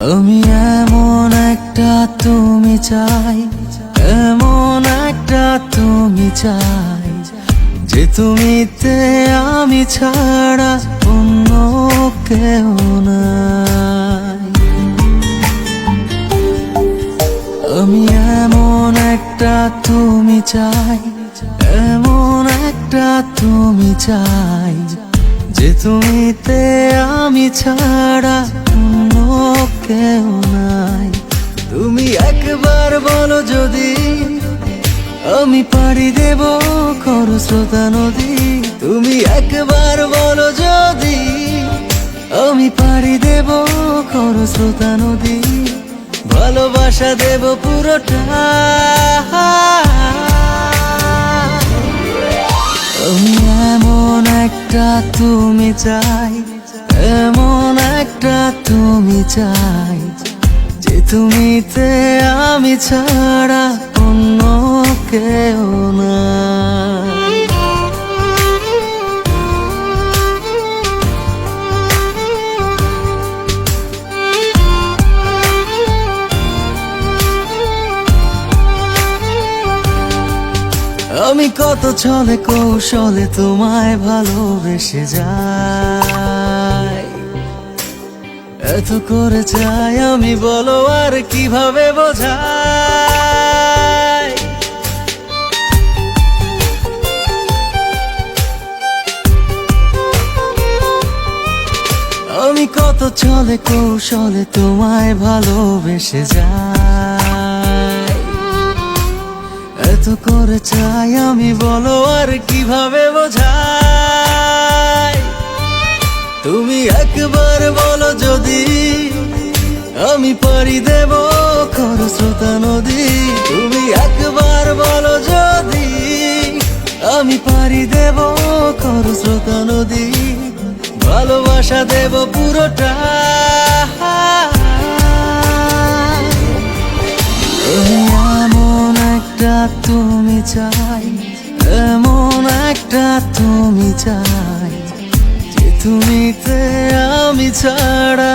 আমি এমন একটা তুমি চাই, এমন একটা তুমি চাই, যে তুমিতে আমি ছাড়া অন্য কেউ নাই। আমি এমন একটা তুমি চাই, এমন একটা তুমি চাই, যে তুমিতে আমি ছাড়া কেউ নাই। তুমি একবার বলো যদি, আমি পাড়ি দেব খরস্রোতা নদী। তুমি একবার বলো যদি, আমি পাড়ি দেব খরস্রোতা নদী। ভালোবাসা দেব পুরোটা। আমি এমন একটা তুমি চাই, এমন একটা তুমি চাই, যে তুমিতে আমি ছাড়া অন্য কেউ না আমি কত ছলে কৌশলে তোমায় ভালোবেসে যাই। এত করে চাই আমি বলো আর কীভাবে বোঝাই আমি কত ছলে কৌশলে তোমায় ভালোবেসে যাই। এত করে চাই আমি বলো আর কীভাবে বোঝাই তুমি একবার বলো যদি আমি পারি দেব খরস্রোতা নদী, তুমি একবার বলো যদি আমি পারি দেব খরস্রোতা নদী, ভালোবাসা দেব পুরোটা। এমন একটা তুমি চাই, এমন একটা তুমি চাই, যে তুমিতে আমি ছাড়া